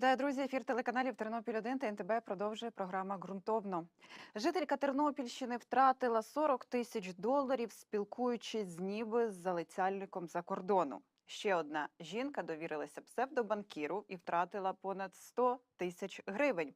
Вітаю, друзі! Ефір телеканалів Тернопіль 1 та НТБ продовжує програма ґрунтовно. Жителька Тернопільщини втратила 40 тисяч доларів, спілкуючись з ніби з залицяльником за кордону. Ще одна жінка довірилася псевдобанкіру і втратила понад 100 тисяч гривень.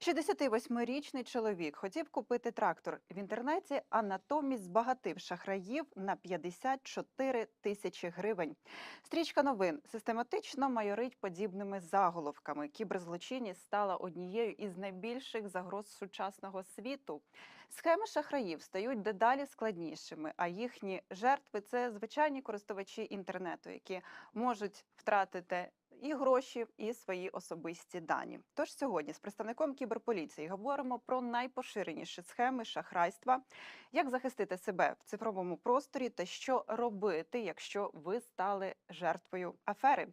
68-річний чоловік хотів купити трактор в інтернеті, а натомість збагатив шахраїв на 54 тисячі гривень. Стрічка новин систематично майорить подібними заголовками. Кіберзлочинність стала однією із найбільших загроз сучасного світу. Схеми шахраїв стають дедалі складнішими, а їхні жертви це звичайні користувачі інтернету, які можуть втратити і гроші, і свої особисті дані. Тож сьогодні з представником кіберполіції говоримо про найпоширеніші схеми шахрайства, як захистити себе в цифровому просторі та що робити, якщо ви стали жертвою афери.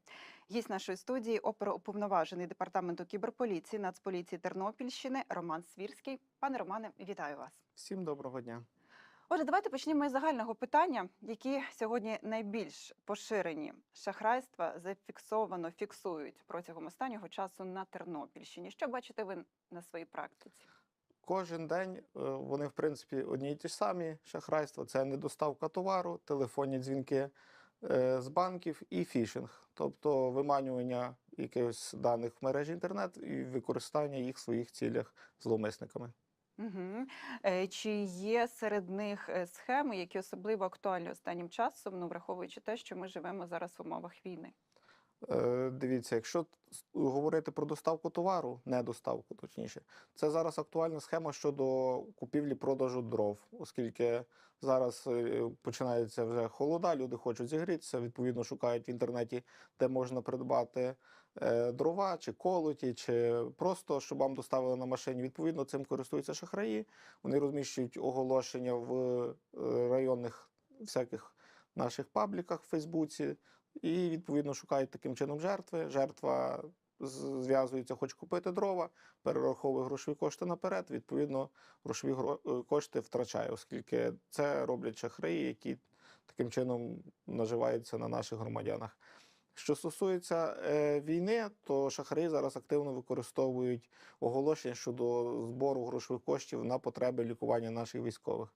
Гість нашої студії оперуповноважений департаменту кіберполіції Нацполіції Тернопільщини Роман Свірський. Пане Романе, вітаю вас. Всім доброго дня. Отже, давайте почнемо із загального питання, які сьогодні найбільш поширені шахрайства зафіксовано фіксують протягом останнього часу на Тернопільщині. Що бачите ви на своїй практиці? Кожен день е, вони, в принципі, одні й ті ж самі шахрайства: це недоставка товару, телефонні дзвінки е, з банків і фішинг, тобто виманювання якихось даних в мережі інтернет і використання їх в своїх цілях зловмисниками. Угу. Чи є серед них е, схеми, які особливо актуальні останнім часом, ну враховуючи те, що ми живемо зараз в умовах війни? Е, Дивіться, якщо говорити про доставку товару, не доставку, точніше, це зараз актуальна схема щодо купівлі-продажу дров, оскільки зараз починається вже холода, люди хочуть зігрітися, відповідно шукають в інтернеті, де можна придбати дрова чи колоті, чи просто щоб вам доставили на машині. Відповідно, цим користуються шахраї. Вони розміщують оголошення в е, районних всяких наших пабліках в Фейсбуці. І відповідно шукають таким чином жертви. Жертва зв'язується, хоче купити дрова, перераховує грошові кошти наперед. Відповідно, грошові гро- е, кошти втрачає, оскільки це роблять шахраї, які таким чином наживаються на наших громадянах. Що стосується е, війни, то шахраї зараз активно використовують оголошення щодо збору грошових коштів на потреби лікування наших військових.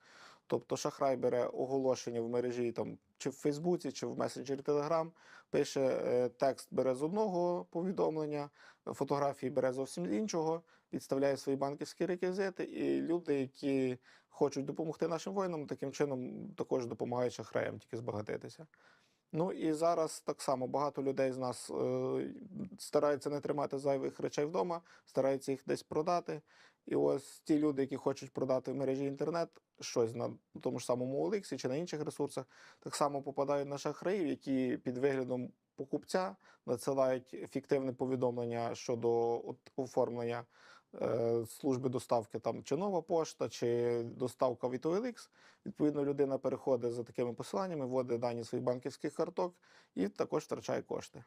Тобто шахрай бере оголошення в мережі там чи в Фейсбуці, чи в месенджері Телеграм, пише е, текст, бере з одного повідомлення, фотографії бере зовсім з іншого, підставляє свої банківські реквізити, і люди, які хочуть допомогти нашим воїнам, таким чином також допомагають шахраям тільки збагатитися. Ну і зараз так само багато людей з нас е, стараються не тримати зайвих речей вдома, стараються їх десь продати. І ось ті люди, які хочуть продати в мережі інтернет щось на тому ж самому OLX чи на інших ресурсах, так само попадають на шахраїв, які під виглядом покупця надсилають фіктивне повідомлення щодо оформлення служби доставки, там чи нова пошта, чи доставка від OLX. Відповідно, людина переходить за такими посиланнями, вводить дані своїх банківських карток і також втрачає кошти.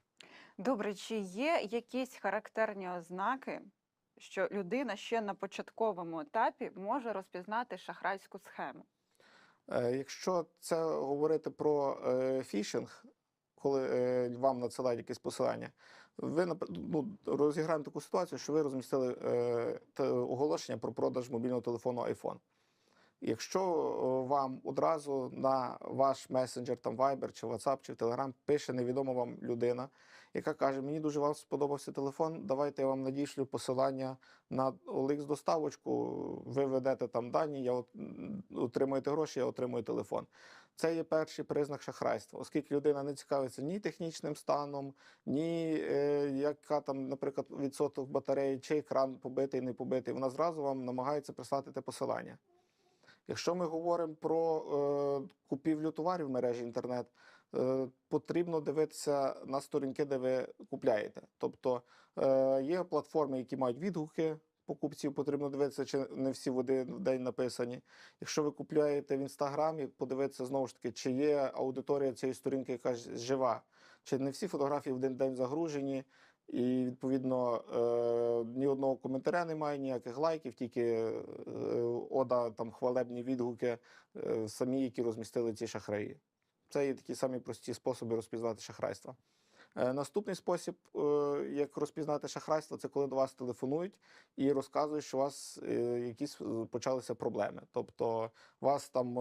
Добре, чи є якісь характерні ознаки, що людина ще на початковому етапі може розпізнати шахрайську схему? Е, Якщо це говорити про е, фішинг, коли е, вам надсилають якесь посилання, ви ну, розіграємо таку ситуацію, що ви розмістили е, оголошення про продаж мобільного телефону iPhone. Якщо вам одразу на ваш месенджер, там Viber, чи WhatsApp, чи Telegram пише невідома вам людина, яка каже: Мені дуже вам сподобався телефон, давайте я вам надішлю посилання на OLX доставочку, ви ведете там дані, я от- отримуєте гроші, я отримую телефон. Це є перший признак шахрайства, оскільки людина не цікавиться ні технічним станом, ні е, яка там, наприклад, відсоток батареї, чи екран побитий, не побитий. Вона зразу вам намагається прислати те посилання. Якщо ми говоримо про е, купівлю товарів в мережі інтернет, е, потрібно дивитися на сторінки, де ви купляєте. Тобто е, є платформи, які мають відгуки покупців, потрібно дивитися, чи не всі в один день написані. Якщо ви купляєте в інстаграмі, подивитися знову ж таки, чи є аудиторія цієї сторінки якась жива, чи не всі фотографії в один день загружені. І відповідно е, ні одного коментаря немає, ніяких лайків, тільки е, ода там хвалебні відгуки е, самі, які розмістили ці шахраї. Це є такі самі прості способи розпізнати шахрайства. Е, Наступний спосіб, е, як розпізнати шахрайство, це коли до вас телефонують і розказують, що у вас е, якісь почалися проблеми. Тобто вас там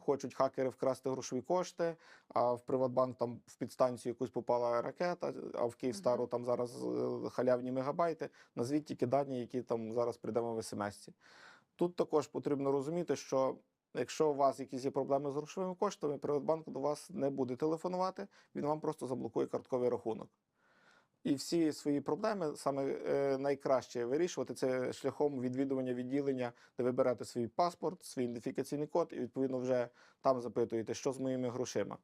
хочуть хакери вкрасти грошові кошти, а в Приватбанк там в підстанцію якусь попала ракета, а в Київстару там зараз халявні мегабайти. Назвіть тільки дані, які там зараз прийдемо в смс. Тут також потрібно розуміти, що якщо у вас якісь є проблеми з грошовими коштами, Приватбанк до вас не буде телефонувати, він вам просто заблокує картковий рахунок. І всі свої проблеми саме е, найкраще вирішувати це шляхом відвідування відділення, де ви берете свій паспорт, свій ідентифікаційний код, і відповідно вже там запитуєте, що з моїми грошима.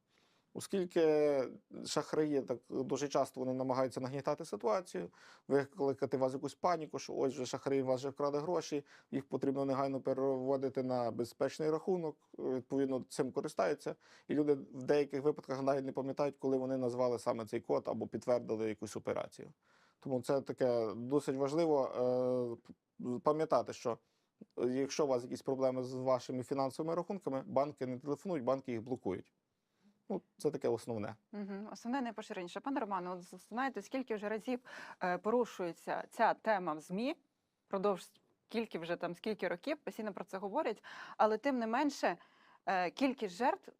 Оскільки шахраї так дуже часто вони намагаються нагнітати ситуацію, викликати вас якусь паніку, що ось же шахраї вас вже вкрали гроші, їх потрібно негайно переводити на безпечний рахунок. Відповідно, цим користаються. І люди в деяких випадках навіть не пам'ятають, коли вони назвали саме цей код або підтвердили якусь операцію. Тому це таке досить важливо е, пам'ятати, що е, якщо у вас якісь проблеми з вашими фінансовими рахунками, банки не телефонують, банки їх блокують. Ну, це таке основне. Угу. Основне найпоширеніше. Пане Романе, от знаєте, скільки вже разів е, порушується ця тема в ЗМІ, продовж скільки вже там, скільки років, постійно про це говорять, але тим не менше е, кількість жертв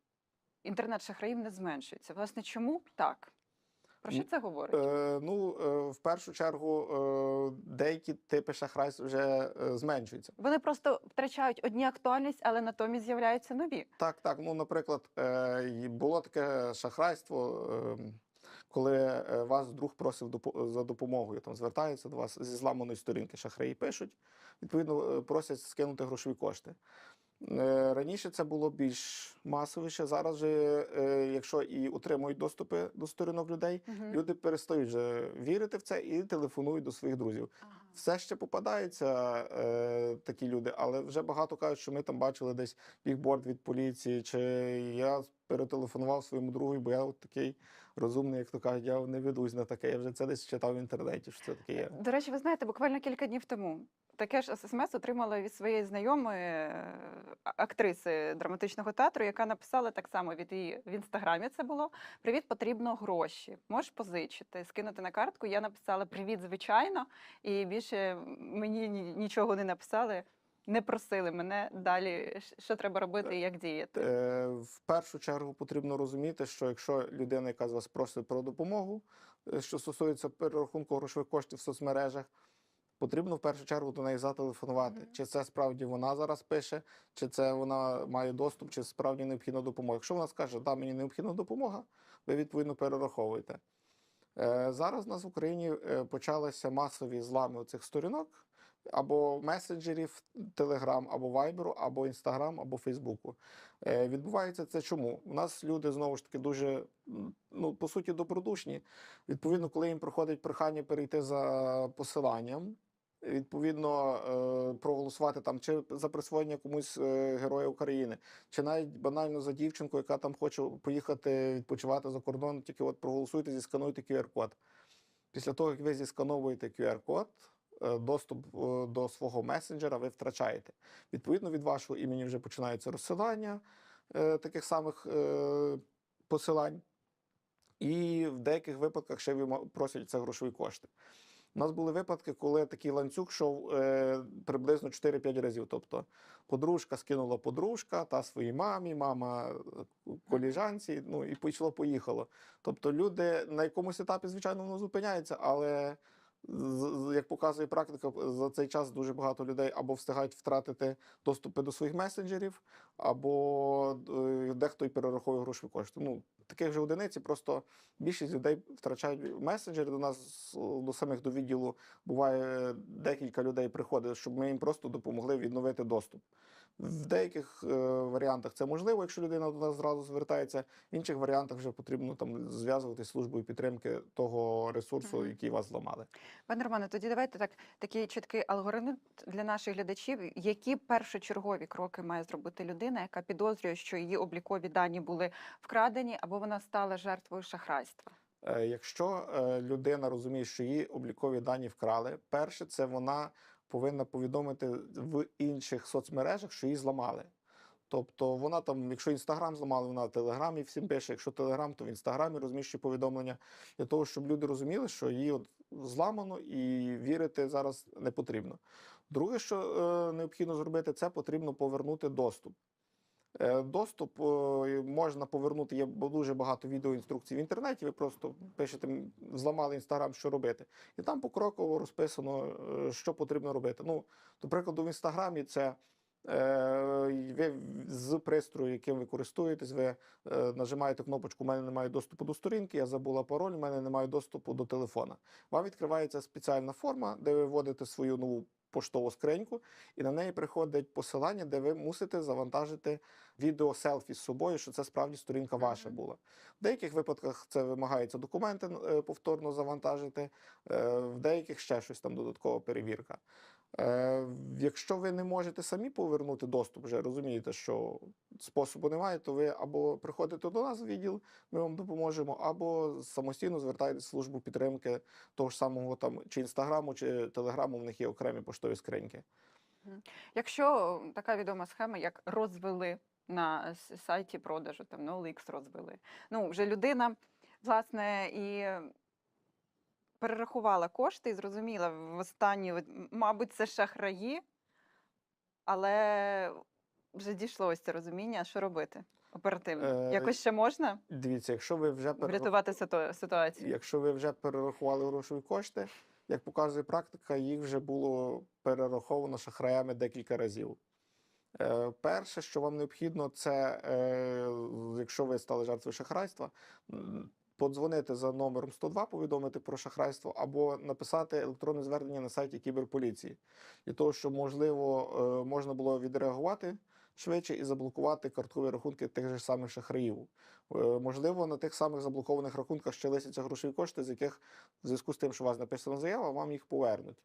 інтернет-шахраїв не зменшується. Власне, чому так? Про що це говорить? Е, ну, е, в першу чергу, е, деякі типи шахрайств вже е, зменшуються. Вони просто втрачають одні актуальність, але натомість з'являються нові. Так, так. Ну, наприклад, е, було таке шахрайство, е, коли е, вас друг просив за допомогою, там звертається до вас зі зламаної сторінки. Шахраї пишуть, відповідно, е, просять скинути грошові кошти. Е, Раніше це було більш масовіше. Зараз же, е, якщо і отримують доступи до сторінок людей, Мгм. люди перестають вже вірити в це і телефонують до своїх друзів. Ага. Все ще попадаються е, такі люди, але вже багато кажуть, що ми там бачили десь бігборд від поліції, чи я перетелефонував своєму другу, бо я от такий розумний, як то кажуть, я не ведусь на таке. Я вже це десь читав в інтернеті, що це таке є. До речі, ви знаєте, буквально кілька днів тому таке ж смс отримала від своєї знайомої е, актриси драматичного театру, яка написала так само від її в інстаграмі. Це було Привіт, потрібно гроші. Можеш позичити, скинути на картку. Я написала Привіт, звичайно, і більше мені нічого не написали. Не просили мене далі, що треба робити і як діяти. Е, в першу чергу потрібно розуміти, що якщо людина, яка з вас просить про допомогу, е, що стосується перерахунку грошових коштів в соцмережах, потрібно в першу чергу до неї зателефонувати. Мгм. Чи це справді вона зараз пише, чи це вона має доступ, чи справді необхідна допомога. Якщо вона скаже, да, мені необхідна допомога, ви відповідно перераховуєте. Е, Зараз у нас в Україні е, почалися масові злами цих сторінок або месенджерів Telegram, або Viber, або Instagram, або Фейсбуку. Е, Відбувається це чому? У нас люди знову ж таки дуже ну, по суті добродушні. Відповідно, коли їм приходить прохання перейти за посиланням. Відповідно, е, проголосувати там чи за присвоєння комусь е, Героя України, чи навіть банально за дівчинку, яка там хоче поїхати відпочивати за кордон, тільки от проголосуйте, зіскануйте QR-код. Після того, як ви зіскановуєте QR-код, е, доступ до свого месенджера ви втрачаєте. Відповідно, від вашого імені вже починається розсилання таких самих посилань. І в деяких випадках ще просять це грошові кошти. У нас були випадки, коли такий ланцюг йшов е, приблизно 4-5 разів. Тобто подружка скинула подружка та своїй мамі, мама е, коліжанці, ну і пішло, поїхало. Тобто люди на якомусь етапі, звичайно, воно зупиняється, але як показує практика, за цей час дуже багато людей або встигають втратити доступи до своїх месенджерів, або е, дехто й перераховує грошові кошти. Ну, таких же одиниці, просто більшість людей втрачають месенджери. До нас до самих до відділу буває декілька людей приходить, щоб ми їм просто допомогли відновити доступ. В деяких е, варіантах це можливо, якщо людина до нас зразу звертається. В інших варіантах вже потрібно там зв'язуватися з службою підтримки того ресурсу, Мгм. який вас зламали. Пане Романе, тоді давайте так такий чіткий алгоритм для наших глядачів. Які першочергові кроки має зробити людина, яка підозрює, що її облікові дані були вкрадені або вона стала жертвою шахрайства? Е, Якщо е, людина розуміє, що її облікові дані вкрали, перше це вона повинна повідомити в інших соцмережах, що її зламали. Тобто вона там, якщо інстаграм зламали, вона в телеграмі всім пише. Якщо телеграм, то в інстаграмі розміщує повідомлення для того, щоб люди розуміли, що її от зламано і вірити зараз не потрібно. Друге, що е, необхідно зробити, це потрібно повернути доступ. Е, Доступ можна повернути. Є дуже багато відеоінструкцій в інтернеті. Ви просто пишете, зламали інстаграм, що робити, і там покроково розписано, е, що потрібно робити. Ну, до прикладу, в інстаграмі це е, ви з пристрою, яким ви користуєтесь, ви нажимаєте кнопочку У мене немає доступу до сторінки, я забула пароль, у мене немає доступу до телефона. Вам відкривається спеціальна форма, де ви вводите свою нову поштову скриньку, і на неї приходить посилання, де ви мусите завантажити відео селфі з собою, що це справді сторінка ваша була. В деяких випадках це вимагається документи е, повторно завантажити, е, в деяких ще щось там додаткова перевірка. Е, Якщо ви не можете самі повернути доступ, вже розумієте, що способу немає, то ви або приходите до нас в відділ, ми вам допоможемо, або самостійно звертаєтесь в службу підтримки того ж самого там чи інстаграму, чи телеграму, в них є окремі поштові скриньки. Якщо така відома схема, як розвели на сайті продажу, там NoLX розвели. Ну, вже людина, власне, і перерахувала кошти і зрозуміла в останні, мабуть, це шахраї, але вже дійшло ось це розуміння, що робити оперативно. Е, Якось ще можна Дивіться, якщо ви вже перерах- врятувати ситу- ситуацію? Якщо ви вже перерахували грошові кошти, як показує практика, їх вже було перераховано шахраями декілька разів. Е, перше, що вам необхідно, це е, якщо ви стали жертвою шахрайства, м, подзвонити за номером 102, повідомити про шахрайство, або написати електронне звернення на сайті кіберполіції, для того, щоб можливо е, можна було відреагувати швидше і заблокувати карткові рахунки тих же самих шахраїв. Е, Можливо, на тих самих заблокованих рахунках ще лисяться грошові кошти, з яких в зв'язку з тим, що у вас написана заява, вам їх повернуть.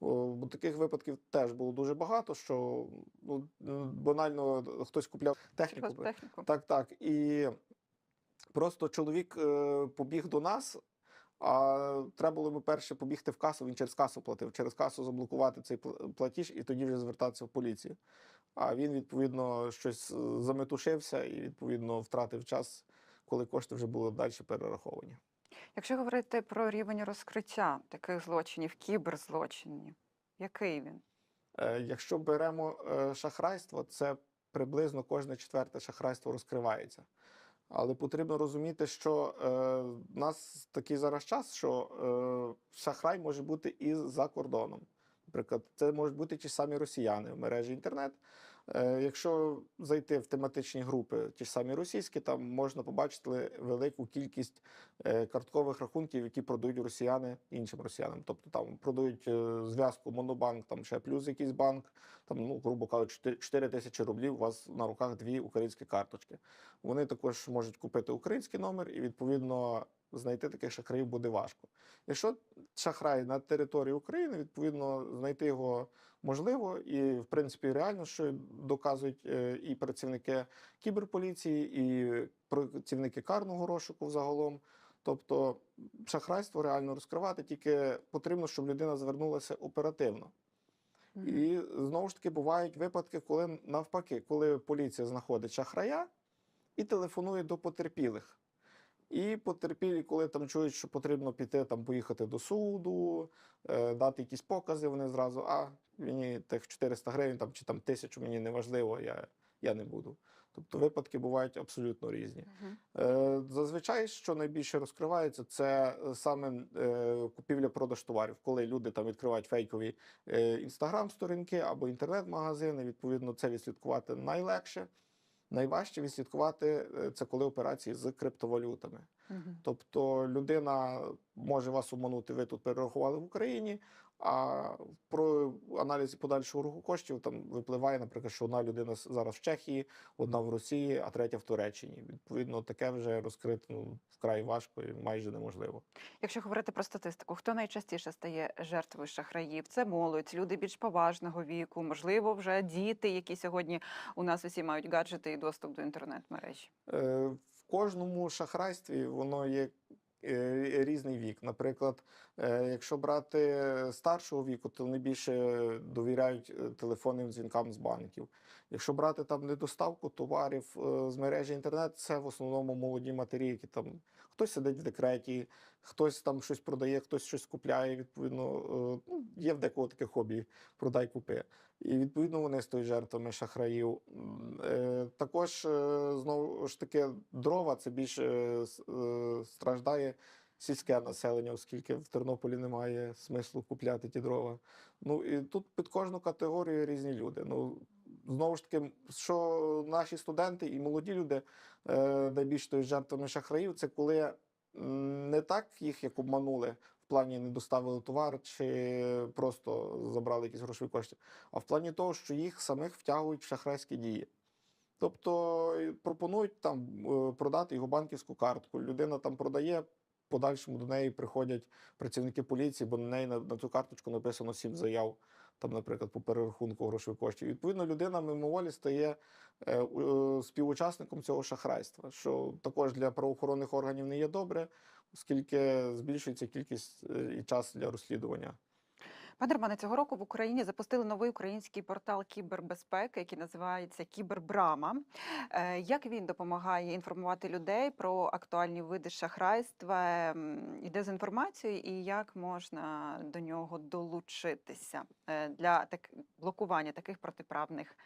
О, Бо таких випадків теж було дуже багато, що ну, банально хтось купляв техніку. Техніку. Так, так. І просто чоловік е, побіг до нас. А треба було йому перше побігти в касу, він через касу платив, через касу заблокувати цей платіж і тоді вже звертатися в поліцію. А він, відповідно, щось е, заметушився і, відповідно, втратив час, коли кошти вже були далі перераховані. Якщо говорити про рівень розкриття таких злочинів, кіберзлочинів, який він? Е, Якщо беремо е, шахрайство, це приблизно кожне четверте шахрайство розкривається. Але потрібно розуміти, що е, в нас такий зараз час, що е, шахрай може бути і за кордоном. Наприклад, це можуть бути ті самі росіяни в мережі інтернет. Е, якщо зайти в тематичні групи, ті ж самі російські, там можна побачити велику кількість е, карткових рахунків, які продають росіяни іншим росіянам. Тобто там продають е, зв'язку Монобанк, там ще плюс якийсь банк, там, ну, грубо кажучи, 4 тисячі рублів, у вас на руках дві українські карточки. Вони також можуть купити український номер і, відповідно, знайти таких шахраїв буде важко. Якщо шахрай на території України, відповідно, знайти його можливо і, в принципі, реально, що доказують е, і працівники кіберполіції, і працівники карного розшуку взагалом. Тобто шахрайство реально розкривати, тільки потрібно, щоб людина звернулася оперативно. І знову ж таки бувають випадки, коли навпаки, коли поліція знаходить шахрая і телефонує до потерпілих. І потерпілі, коли там чують, що потрібно піти там, поїхати до суду, е, дати якісь покази, вони зразу, а мені тих 400 гривень там, чи там тисячу мені не важливо, я, я не буду. Тобто випадки бувають абсолютно різні. Мгм. Е, Зазвичай, що найбільше розкривається, це е, саме е, купівля-продаж товарів, коли люди там відкривають фейкові інстаграм-сторінки або інтернет-магазини. Відповідно, це відслідкувати найлегше. Найважче відслідкувати е, це коли операції з криптовалютами. Угу. Тобто людина може вас обманути, ви тут перерахували в Україні, а про аналізі подальшого руху коштів там випливає, наприклад, що одна людина зараз в Чехії, одна в Росії, а третя в Туреччині. Відповідно, таке вже розкрити ну, вкрай важко і майже неможливо. Якщо говорити про статистику, хто найчастіше стає жертвою шахраїв? Це молодь, люди більш поважного віку, можливо, вже діти, які сьогодні у нас усі мають гаджети і доступ до інтернет-мережі. Е, В кожному шахрайстві воно є різний вік. Наприклад, е, якщо брати старшого віку, то вони більше довіряють е, телефонним дзвінкам з банків. Якщо брати там недоставку товарів е, з мережі інтернет, це в основному молоді матері, які там хтось сидить в декреті, хтось там щось продає, хтось щось купляє. Відповідно, е, ну, є в декого таке хобі продай купи. І відповідно вони стають жертвами шахраїв. Е, Також е, знову ж таки дрова це більше страждає сільське населення, оскільки в Тернополі немає смислу купляти ті дрова. Ну і тут під кожну категорію різні люди. Ну знову ж таки, що наші студенти і молоді люди е, найбільш стають жертвами шахраїв, це коли не так їх як обманули. В плані не доставили товар чи просто забрали якісь грошові кошти, а в плані того, що їх самих втягують в шахрайські дії. Тобто е, пропонують там е, продати його банківську картку. Людина там продає, подальшому до неї приходять працівники поліції, бо на неї на, на цю карточку написано сім заяв, там, наприклад, по перерахунку грошових коштів. Відповідно, людина мимоволі стає е, е, співучасником цього шахрайства, що також для правоохоронних органів не є добре, оскільки збільшується кількість е, і час для розслідування. Пане Романе, цього року в Україні запустили новий український портал кібербезпеки, який називається Кібербрама. Е, Як він допомагає інформувати людей про актуальні види шахрайства і дезінформацію, і як можна до нього долучитися е, для так, блокування таких протиправних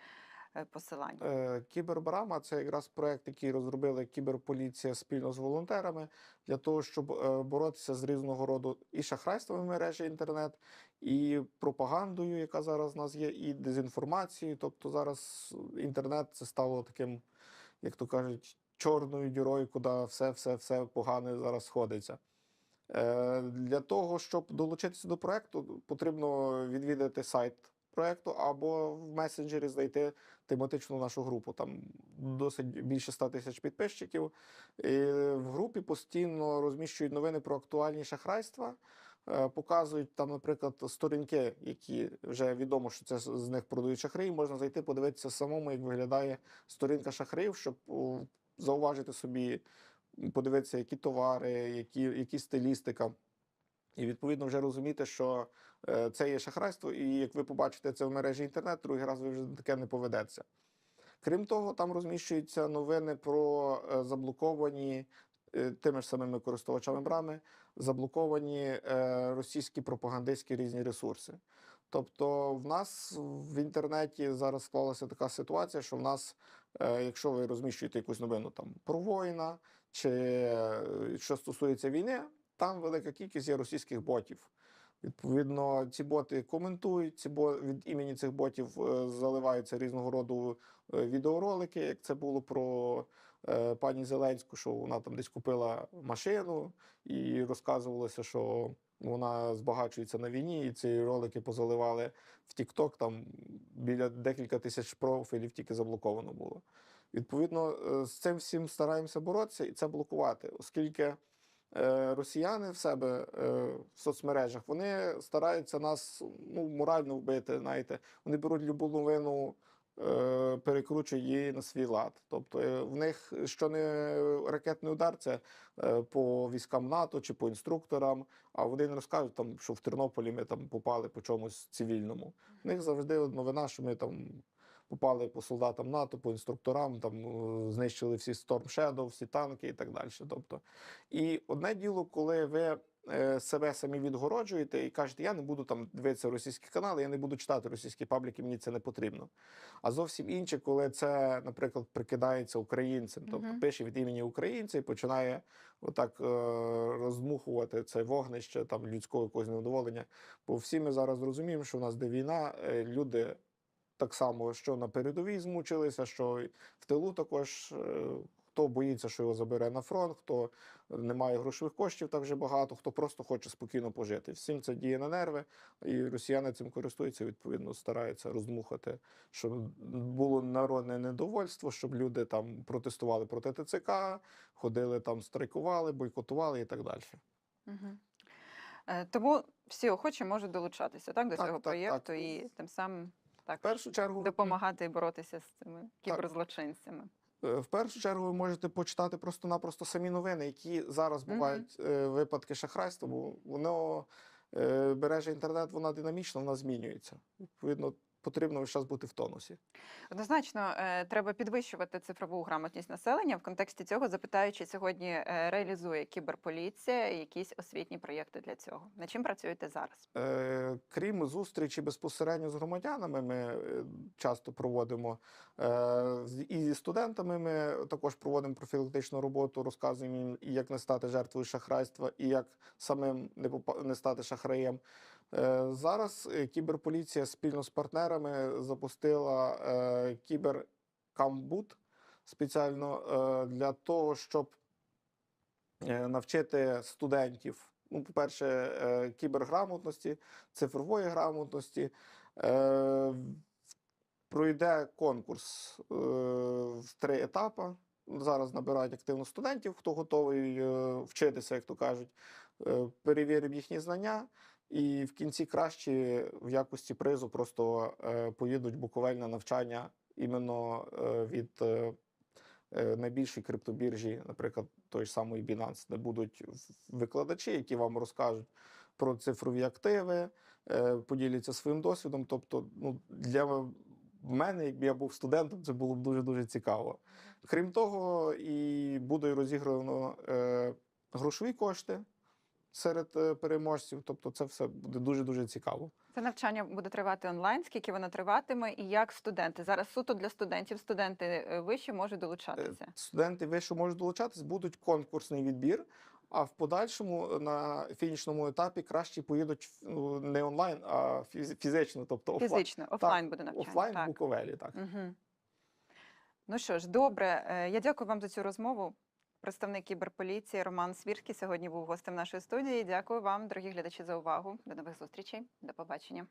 е, посилань? Е, Кібербрама це якраз проект, який розробили кіберполіція спільно з волонтерами для того, щоб е, боротися з різного роду і шахрайствами мережі інтернет, і пропагандою, яка зараз в нас є, і дезінформацією. Тобто зараз інтернет це стало таким, як то кажуть, чорною дірою, куди все, все, все погане зараз сходиться. Для того, щоб долучитися до проекту, потрібно відвідати сайт проекту або в месенджері знайти тематичну нашу групу. Там досить більше 100 тисяч підписчиків. І в групі постійно розміщують новини про актуальні шахрайства. е, Показують там, наприклад, сторінки, які вже відомо, що це з них продають шахраї. Можна зайти, подивитися самому, як виглядає сторінка шахраїв, щоб зауважити собі, подивитися, які товари, які, які стилістика. І відповідно вже розуміти, що е, це є шахрайство, і як ви побачите це в мережі інтернет, другий раз ви вже таке не поведеться. Крім того, там розміщуються новини про е, заблоковані е, тими ж самими користувачами брами, заблоковані російські пропагандистські різні ресурси. Тобто, в нас в інтернеті зараз склалася така ситуація, що в нас, якщо ви розміщуєте якусь новину там про воїна чи що стосується війни, там велика кількість є російських ботів. Відповідно, ці боти коментують, ці бо від імені цих ботів е, заливаються різного роду е, відеоролики, як це було про е, пані Зеленську, що вона там десь купила машину і розказувалося, що вона збагачується на війні, і ці ролики позаливали в TikTok, там біля декілька тисяч профілів тільки заблоковано було. Відповідно, е, з цим всім стараємося боротися і це блокувати, оскільки росіяни в себе е, в соцмережах вони стараються нас ну, морально вбити. Знаєте, вони беруть любу новину, е, перекручують її на свій лад. Тобто е, в них що не ракетний удар, це е, по військам НАТО чи по інструкторам. А вони не розкажуть там, що в Тернополі ми там попали по чомусь цивільному. В них завжди новина, що ми там. Попали по солдатам НАТО, по інструкторам, там е, знищили всі Storm Shadow, всі танки і так далі. Тобто, і одне діло, коли ви е, себе самі відгороджуєте і кажете, я не буду там дивитися російські канали, я не буду читати російські пабліки, мені це не потрібно. А зовсім інше, коли це, наприклад, прикидається українцем, тобто Мгм. пише від імені українця і починає отак е, роздмухувати це вогнище там людського якогось невдоволення. Бо всі ми зараз розуміємо, що в нас де війна, е, люди. Так само, що на передовій змучилися, що в тилу також е, хто боїться, що його забере на фронт, хто не має грошових коштів так вже багато, хто просто хоче спокійно пожити. Всім це діє на нерви, і росіяни цим користуються, відповідно, стараються роздмухати, щоб було народне недовольство, щоб люди там протестували проти ТЦК, ходили там, страйкували, бойкотували і так далі. Е, Тому всі охочі можуть долучатися так, до Так, цього так, так. проєкту і тим самим В першу чергу допомагати боротися з цими кіберзлочинцями. Е, В першу чергу ви можете почитати просто-напросто самі новини, які зараз бувають е, випадки шахрайства, бо воно е, мережа інтернет, вона динамічно, вона змінюється. Відповідно, потрібно весь час бути в тонусі. Однозначно, е, треба підвищувати цифрову грамотність населення. В контексті цього запитаю, чи сьогодні е, реалізує кіберполіція якісь освітні проєкти для цього. Над чим працюєте зараз? Е, Крім зустрічі безпосередньо з громадянами, ми часто проводимо і зі студентами. Ми також проводимо профілактичну роботу, розказуємо їм, як не стати жертвою шахрайства, і як самим не попа- не стати шахраєм. Е, Зараз е, кіберполіція спільно з партнерами запустила е, кіберкамбут спеціально для того, щоб навчити студентів. Ну, по-перше, кіберграмотності, цифрової грамотності. Пройде конкурс в три етапи. Зараз набирають активно студентів, хто готовий вчитися, як то кажуть. Перевіримо їхні знання, і в кінці кращі в якості призу просто е, поїдуть Буковель на навчання іменно е, від е, найбільшої криптобіржі, наприклад, той ж самої Binance, де будуть викладачі, які вам розкажуть про цифрові активи, поділяться своїм досвідом. Тобто, ну, для мене, якби я був студентом, це було б дуже-дуже цікаво. Крім того, і буде розіграно грошові кошти серед е, переможців. Тобто, це все буде дуже-дуже цікаво. Це навчання буде тривати онлайн. Скільки воно триватиме, і як студенти? Зараз суто для студентів. Студенти е, вищі можуть Е, долучатися. Студенти вище можуть долучатись, будуть конкурсний відбір. А в подальшому на фінішному етапі краще поїдуть ну, не онлайн, а фізично, тобто офлайн, Фізично, офлайн буде навчання. офлайн в. Буковелі. Так. Угу. Ну що ж, добре. Е, Я дякую вам за цю розмову. Представник кіберполіції Роман Свірський сьогодні був гостем нашої студії. Дякую вам, дорогі глядачі, за увагу. До нових зустрічей. До побачення.